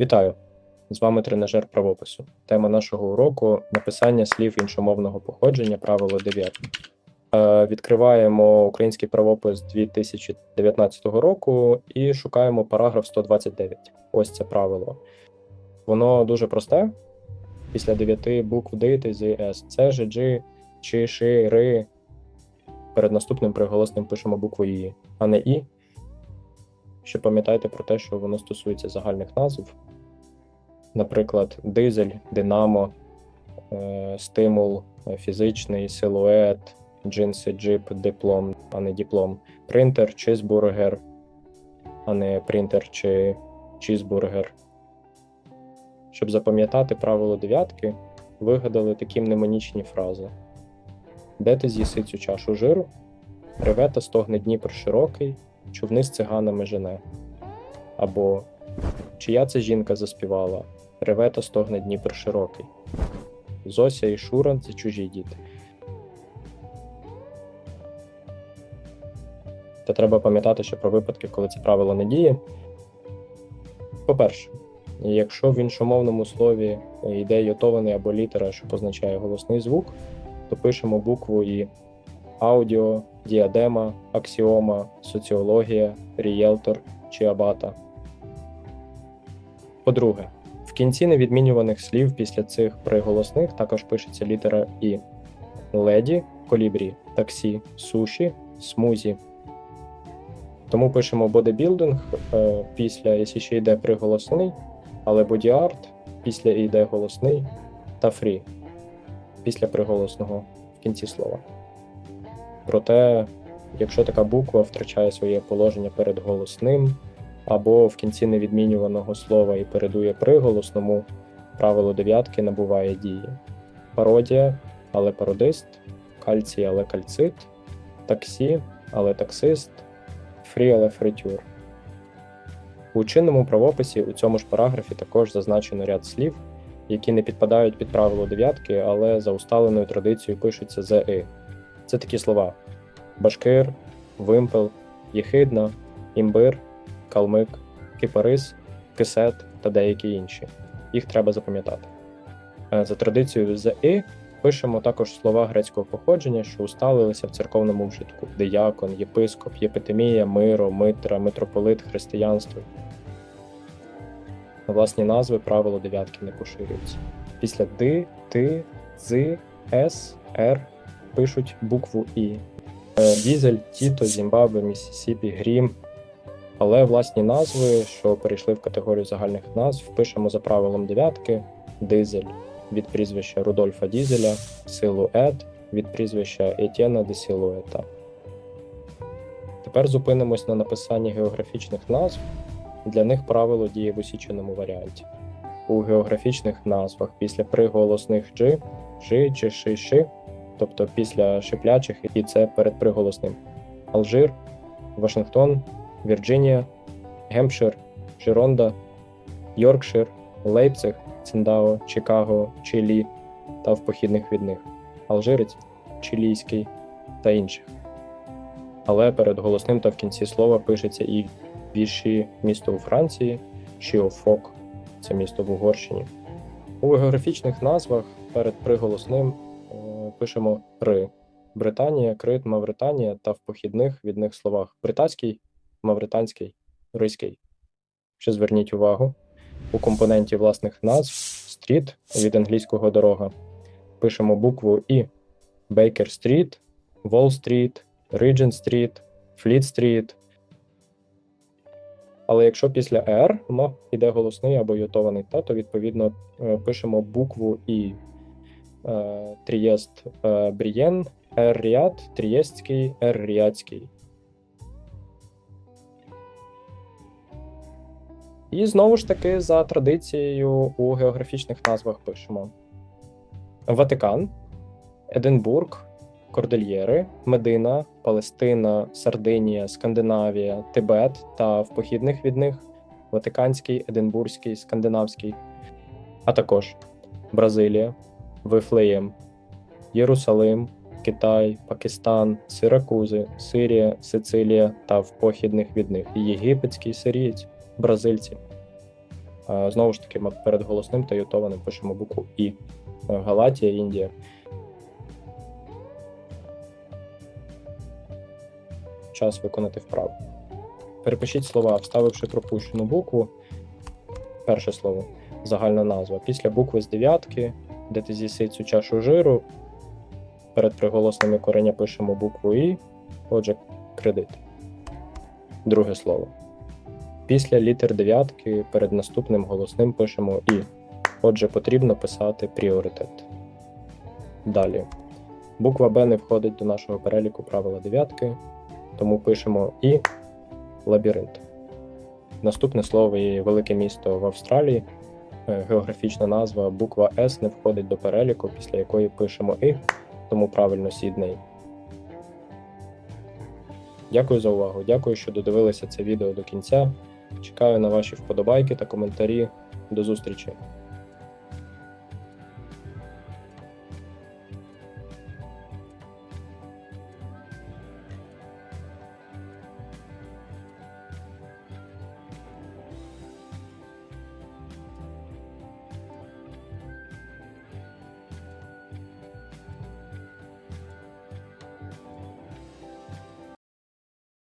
Вітаю! З вами тренажер правопису. Тема нашого уроку написання слів іншомовного походження, правило 9. Е, Відкриваємо український правопис 2019 року і шукаємо параграф 129. Ось це правило. Воно дуже просте. Після 9 букв D та Z, S. Це Ж, G, Чи, Ши, Ри. Перед наступним приголосним пишемо букву І, а не І. Ще пам'ятайте про те, що воно стосується загальних назв. Наприклад, дизель, динамо, е, стимул, е, фізичний, силует, джинси, джип, диплом, а не диплом, принтер, чизбургер, а не принтер чи чізбургер. Щоб запам'ятати правило дев'ятки, вигадали такі мнемонічні фрази: Де ти з'їси цю чашу жиру? Реве та стогне Дніпр широкий, човни з циганами жене. Або Чия це жінка заспівала? Реве та стогне Дніпр широкий. Зося і Шура це чужі діти. Та треба пам'ятати ще про випадки, коли це правило не діє. По-перше, якщо в іншомовному слові йде йотований або літера, що позначає голосний звук, то пишемо букву І аудіо, діадема, аксіома, соціологія, рієлтор чи абата. По-друге, в кінці невідмінюваних слів після цих приголосних також пишеться літера І. Леді, колібрі, таксі, суші, смузі. Тому пишемо бодибілдинг е, після, якщо ще йде приголосний, але бодіарт після йде голосний та фрі після приголосного в кінці слова. Проте, якщо така буква втрачає своє положення перед голосним, або в кінці невідмінюваного слова і передує приголосному, правило дев'ятки набуває дії. Пародія, але пародист, кальцій, але кальцит, таксі, але таксист, фрі, але фритюр. У чинному правописі у цьому ж параграфі також зазначено ряд слів, які не підпадають під правило дев'ятки, але за усталеною традицією пишуться з «и». Це такі слова: башкир, вимпел, єхидна, імбир, калмик, кипарис, кисет та деякі інші. Їх треба запам'ятати. Е, За традицією з «и» пишемо також слова грецького походження, що усталилися в церковному вжитку: диякон, єпископ, єпитемія, миро, митра, митрополит, християнство. На власні назви правило дев'ятки не поширюються. Після ди, ти, зи, с, р пишуть букву І. Е, Дізель, Тіто, Зімбабве, Міссісіпі, Грім. Але власні назви, що перейшли в категорію загальних назв, пишемо за правилом дев'ятки: дизель від прізвища Рудольфа Дізеля, силует від прізвища Етєна де Силуета. Тепер зупинимось на написанні географічних назв. Для них правило діє в усіченому варіанті. У географічних назвах після приголосних «джи», «жи» чи «ши», «ши», тобто після шиплячих і це перед приголосним. Алжир, Вашингтон, Вірджинія, Гемпшир, Жиронда, Йоркшир, Лейпциг, Циндао, Чикаго, Чилі та в похідних від них Алжирець, Чилійський та інших. Але перед голосним та в кінці слова пишеться і вірші місто у Франції, Шіофок це місто в Угорщині. У географічних назвах перед приголосним пишемо Ри. Британія, Крит, Мавританія та в похідних від них словах британський, мавританський, ризький. Ще зверніть увагу, у компоненті власних назв стріт від англійського дорога пишемо букву І. Бейкер Стріт, Волл Стріт, Regent Стріт, Фліт Стріт. Але якщо після R йде голосний або йотований та, то відповідно е, пишемо букву І. Е, Трієст е, Брієн, Р Ріад, Трієстський, Р Ріадський. І знову ж таки, за традицією у географічних назвах пишемо: Ватикан, Единбург, Кордильєри, Медина, Палестина, Сардинія, Скандинавія, Тибет та в похідних від них Ватиканський, Единбурзький, Скандинавський, а також Бразилія, Вифлеєм, Єрусалим, Китай, Пакистан, Сиракузи, Сирія, Сицилія та в похідних від них Єгипетський сирієць, бразильці. Знову ж таки, перед голосним та ютованим пишемо букву І. Галатія, Індія. Час виконати вправу. Перепишіть слова, вставивши пропущену букву. Перше слово загальна назва. Після букви з дев'ятки, де ти з'їси цю чашу жиру. Перед приголосними кореня пишемо букву І. Отже, кредит. Друге слово. Після літер дев'ятки перед наступним голосним пишемо І. Отже, потрібно писати пріоритет. Далі. Буква Б не входить до нашого переліку правила дев'ятки, тому пишемо І лабіринт. Наступне слово є велике місто в Австралії. Географічна назва буква С не входить до переліку, після якої пишемо І, тому правильно Сідней. Дякую за увагу. Дякую, що додивилися це відео до кінця. Чекаю на ваші вподобайки та коментарі. До зустрічі!